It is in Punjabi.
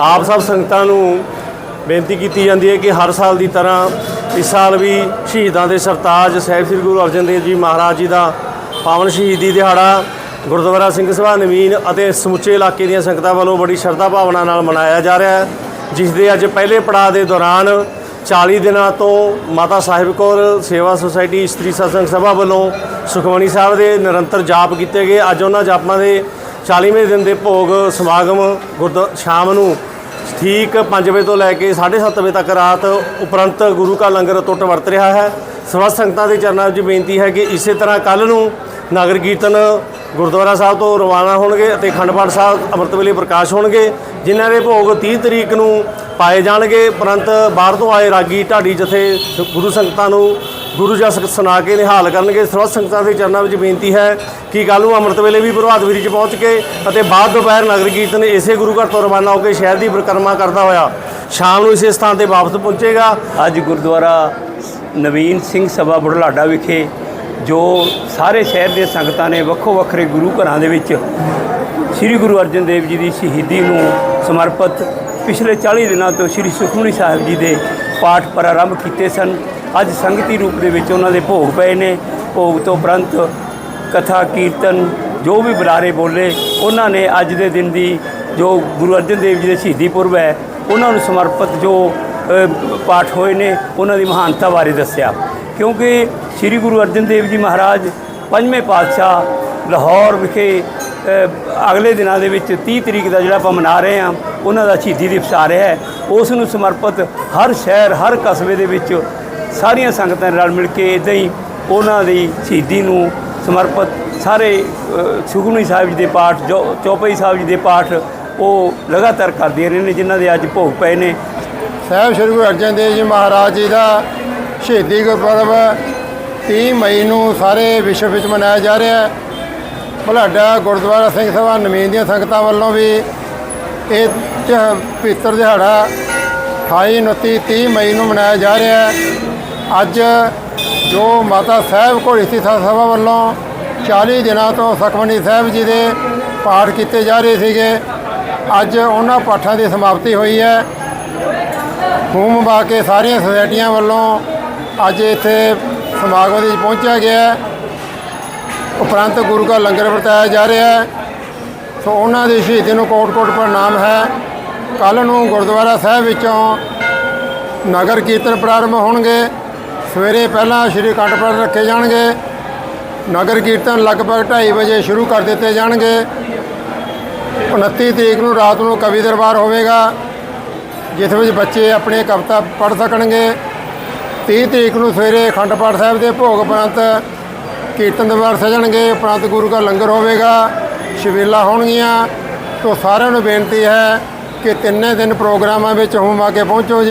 ਆਪ ਸਭ ਸੰਗਤਾਂ ਨੂੰ ਬੇਨਤੀ ਕੀਤੀ ਜਾਂਦੀ ਹੈ ਕਿ ਹਰ ਸਾਲ ਦੀ ਤਰ੍ਹਾਂ ਇਸ ਸਾਲ ਵੀ ਸ਼ਹੀਦਾਂ ਦੇ ਸਰਤਾਜ ਸਾਹਿਬ ਸ੍ਰੀ ਗੁਰੂ ਅਰਜਨ ਦੇਵ ਜੀ ਮਹਾਰਾਜ ਜੀ ਦਾ ਪਾਵਨ ਸ਼ਹੀਦੀ ਦਿਹਾੜਾ, ਗੁਰਦੁਆਰਾ ਸਿੰਘ ਸਭਾ ਨਵੀਨ ਅਤੇ ਸਮੁੱਚੇ ਇਲਾਕੇ ਦੀਆਂ ਸੰਗਤਾਂ ਵੱਲੋਂ ਬੜੀ ਸ਼ਰਧਾ ਭਾਵਨਾ ਨਾਲ ਮਨਾਇਆ ਜਾ ਰਿਹਾ ਹੈ, ਜਿਸ ਦੇ ਅੱਜ ਪਹਿਲੇ ਪੜਾਅ ਦੇ ਦੌਰਾਨ 40 ਦਿਨਾਂ ਤੋਂ ਮਾਤਾ ਸਾਹਿਬ ਕੌਰ ਸੇਵਾ ਸੁਸਾਇਟੀ ਇਸਤਰੀ ਸਤਸੰਗ ਸਭਾ ਵੱਲੋਂ ਸੁਖਮਣੀ ਸਾਹਿਬ ਦੇ ਨਿਰੰਤਰ ਜਾਪ ਕੀਤੇ ਗਏ। ਅੱਜ ਉਹਨਾਂ ਜਾਪਾਂ ਦੇ 40ਵੇਂ ਦਿਨ ਦੇ ਭੋਗ ਸਮਾਗਮ ਗੁਰਦ ਸ਼ਾਮ ਨੂੰ ਠੀਕ 5 ਵਜੇ ਤੋਂ ਲੈ ਕੇ 7:30 ਵਜੇ ਤੱਕ ਰਾਤ ਉਪਰੰਤ ਗੁਰੂ ਕਾ ਲੰਗਰ ਟੁੱਟ ਵਰਤ ਰਿਹਾ ਹੈ। ਸਮਸਤ ਸੰਗਤਾਂ ਦੇ ਚਰਨਾਂ ਵਿੱਚ ਬੇਨਤੀ ਹੈ ਕਿ ਇਸੇ ਤਰ੍ਹਾਂ ਕੱਲ ਨੂੰ ਨਗਰ ਕੀਰਤਨ ਗੁਰਦੁਆਰਾ ਸਾਹਿਬ ਤੋਂ ਰਵਾਨਾ ਹੋਣਗੇ ਅਤੇ ਅਖੰਡ ਪਾਠ ਸਾਹਿਬ ਅੰਮ੍ਰਿਤ ਵੇਲੇ ਪ੍ਰਕਾਸ਼ ਹੋਣਗੇ, ਜਿਨ੍ਹਾਂ ਦੇ ਭੋਗ 30 ਤਰੀਕ ਨੂੰ ਪਾਏ ਜਾਣਗੇ। ਉਪਰੰਤ ਬਾਹਰ ਤੋਂ ਆਏ ਰਾਗੀ ਢਾਡੀ ਜਥੇ ਗੁਰੂ ਸੰਗਤਾਂ ਨੂੰ ਗੁਰੂ ਜਸ ਸੁਣਾ ਕੇ ਨਿਹਾਲ ਕਰਨਗੇ। ਸਰਬੱਤ ਸੰਗਤਾਂ ਦੇ ਚਰਨਾਂ ਵਿੱਚ ਬੇਨਤੀ ਹੈ ਕਿ ਕੱਲ੍ਹ ਨੂੰ ਅੰਮ੍ਰਿਤ ਵੇਲੇ ਵੀ ਪ੍ਰਭਾਤ ਫੇਰੀ 'ਚ ਪਹੁੰਚ ਕੇ ਅਤੇ ਬਾਅਦ ਦੁਪਹਿਰ ਨਗਰ ਕੀਰਤਨ ਇਸੇ ਗੁਰੂ ਘਰ ਤੋਂ ਰਵਾਨਾ ਹੋ ਕੇ ਸ਼ਹਿਰ ਦੀ ਪਰਿਕਰਮਾ ਕਰਦਾ ਹੋਇਆ ਸ਼ਾਮ ਨੂੰ ਇਸੇ ਸਥਾਨ ਤੇ ਵਾਪਸ ਪਹੁੰਚੇਗਾ। ਅੱਜ ਗੁਰਦੁਆਰਾ ਨਵੀਨ ਸਿੰਘ ਸਭਾ ਬੁਢਲਾਡਾ ਵਿਖੇ ਜੋ ਸਾਰੇ ਸ਼ਹਿਰ ਦੇ ਸੰਗਤਾਂ ਨੇ ਵੱਖੋ ਵੱਖਰੇ ਗੁਰੂ ਘਰਾਂ ਦੇ ਵਿੱਚ ਸ੍ਰੀ ਗੁਰੂ ਅਰਜਨ ਦੇਵ ਜੀ ਦੀ ਸ਼ਹੀਦੀ ਨੂੰ ਸਮਰਪਿਤ ਪਿਛਲੇ 40 ਦਿਨਾਂ ਤੋਂ ਸ੍ਰੀ ਸੁਖਮਨੀ ਸਾਹਿਬ ਜੀ ਦੇ ਪਾਠ ਪ੍ਰਾਰੰਭ ਕੀਤੇ ਸਨ। ਅੱਜ ਸੰਗਤੀ ਰੂਪ ਦੇ ਵਿੱਚ ਉਹਨਾਂ ਦੇ ਭੋਗ ਪਏ ਨੇ। ਭੋਗ ਤੋਂ ਉਪਰੰਤ ਕਥਾ, ਕੀਰਤਨ, ਜੋ ਵੀ ਬੁਲਾਰੇ ਬੋਲੇ, ਉਹਨਾਂ ਨੇ ਅੱਜ ਦੇ ਦਿਨ ਦੀ ਜੋ ਗੁਰੂ ਅਰਜਨ ਦੇਵ ਜੀ ਦੇ ਸ਼ਹੀਦੀ ਪੁਰਬ ਹੈ, ਉਹਨਾਂ ਨੂੰ ਸਮਰਪਿਤ ਜੋ ਪਾਠ ਹੋਏ ਨੇ, ਉਹਨਾਂ ਦੀ ਮਹਾਨਤਾ ਬਾਰੇ ਦੱਸਿਆ। ਕਿਉਂਕਿ ਸ੍ਰੀ ਗੁਰੂ ਅਰਜਨ ਦੇਵ ਜੀ ਮਹਾਰਾਜ ਪੰਜਵੇਂ ਪਾਤਸ਼ਾਹ ਲਾਹੌਰ ਵਿਖੇ ਅਗਲੇ ਦਿਨਾਂ ਦੇ ਵਿੱਚ 30 ਤਰੀਕ ਦਾ ਜਿਹੜਾ ਆਪਾਂ ਮਨਾ ਰਹੇ ਹਾਂ, ਉਹਨਾਂ ਦਾ ਸ਼ਹੀਦੀ ਦਿਵਸ ਆ ਰਿਹਾ ਹੈ। ਉਸ ਨੂੰ ਸਮਰਪਿਤ ਹਰ ਸ਼ਹਿਰ, ਹਰ ਕਸਬੇ ਦੇ ਵਿੱਚ ਸਾਰੀਆਂ ਸੰਗਤਾਂ ਰਲ ਮਿਲ ਕੇ ਇਦਾਂ ਹੀ ਉਹਨਾਂ ਦੀ ਸ਼ਹੀਦੀ ਨੂੰ ਸਮਰਪਿਤ ਸਾਰੇ ਅ, ਸੁਖਮਨੀ ਸਾਹਿਬ ਜੀ ਦੇ ਪਾਠ ਜੋ ਚੌਪਈ ਸਾਹਿਬ ਜੀ ਦੇ ਪਾਠ ਉਹ ਲਗਾਤਾਰ ਕਰਦੇ ਰਹੇ ਨੇ ਜਿਨ੍ਹਾਂ ਦੇ ਅੱਜ ਭੋਗ ਪਏ ਨੇ। ਸਾਹਿਬ ਸ੍ਰੀ ਗੁਰੂ ਅਰਜਨ ਦੇਵ ਜੀ ਮਹਾਰਾਜ ਜੀ ਦਾ ਸ਼ਹੀਦੀ ਗੁਰਪੁਰਬ 30 ਮਈ ਨੂੰ ਸਾਰੇ ਵਿਸ਼ਵ ਵਿੱਚ ਮਨਾਇਆ ਜਾ ਰਿਹਾ ਹੈ। ਬੁਢਲਾਡਾ ਗੁਰਦੁਆਰਾ ਸਿੰਘ ਸਭਾ ਨਵੀਨ ਦੀਆਂ ਸੰਗਤਾਂ ਵੱਲੋਂ ਵੀ ਇਹ ਤਿਉ- ਪਵਿੱਤਰ ਦਿਹਾੜਾ 28 29 30 ਮਈ ਨੂੰ ਮਨਾਇਆ ਜਾ ਰਿਹਾ ਹੈ। ਅੱਜ ਜੋ ਮਾਤਾ ਸਾਹਿਬ ਘੋੜੀ ਸਥਿਤ ਸਭਾ ਵੱਲੋਂ 40 ਦਿਨਾਂ ਤੋਂ ਸਖਮਨੀ ਸਾਹਿਬ ਜੀ ਦੇ ਪਾਠ ਕੀਤੇ ਜਾ ਰਹੇ ਸੀਗੇ। ਅੱਜ ਉਹਨਾਂ ਪਾਠਾਂ ਦੀ ਸਮਾਪਤੀ ਹੋਈ ਹੈ। ਹੂਮ ਬਾ ਕੇ ਸਾਰੀਆਂ ਸੁਸਾਇਟੀਆਂ ਵੱਲੋਂ ਅੱਜ ਇੱਥੇ ਸਮਾਗਮ ਦੇ ਵਿੱਚ ਪਹੁੰਚਿਆ ਗਿਆ ਉਪਰੰਤ ਗੁਰੂ ਦਾ ਲੰਗਰ ਵਰਤਾਇਆ ਜਾ ਰਿਹਾ ਹੈ। ਸੋ ਉਹਨਾਂ ਦੀ ਸ਼ਹੀਦੀ ਨੂੰ ਕੋਟ-ਕੋਟ ਪ੍ਰਣਾਮ ਹੈ। ਕੱਲ ਨੂੰ ਗੁਰਦੁਆਰਾ ਸਾਹਿਬ ਵਿੱਚੋਂ ਨਗਰ ਕੀਰਤਨ ਪ੍ਰਾਰੰਭ ਹੋਣਗੇ। ਸਵੇਰੇ ਪਹਿਲਾਂ ਸ਼੍ਰੀ ਅਖੰਡ ਪਾਠ ਰੱਖੇ ਜਾਣਗੇ। ਨਗਰ ਕੀਰਤਨ ਲਗਭਗ 2:30 ਵਜੇ ਸ਼ੁਰੂ ਕਰ ਦਿੱਤੇ ਜਾਣਗੇ। 29 ਤਰੀਕ ਨੂੰ ਰਾਤ ਨੂੰ ਕਵੀ ਦਰਬਾਰ ਹੋਵੇਗਾ ਜਿਸ ਵਿੱਚ ਬੱਚੇ ਆਪਣੇ ਕਵਿਤਾ ਪੜ੍ਹ ਸਕਣਗੇ। 30 ਤਰੀਕ ਨੂੰ ਸਵੇਰੇ ਅਖੰਡ ਪਾਠ ਸਾਹਿਬ ਦੇ ਭੋਗ ਉਪਰੰਤ ਕੀਰਤਨ ਦਰਬਾਰ ਸਜਣਗੇ। ਉਪਰੰਤ ਗੁਰੂ ਦਾ ਲੰਗਰ ਹੋਵੇਗਾ ਸ਼ਬੀਲਾ ਹੋਣਗੀਆਂ। ਤੋਂ ਸਾਰਿਆਂ ਨੂੰ ਬੇਨਤੀ ਹੈ ਕਿ ਤਿੰਨੇ ਦਿਨ ਪ੍ਰੋਗਰਾਮਾਂ ਵਿੱਚ ਹੁਮ ਆ ਕੇ ਪਹੁੰਚੋ ਜੀ।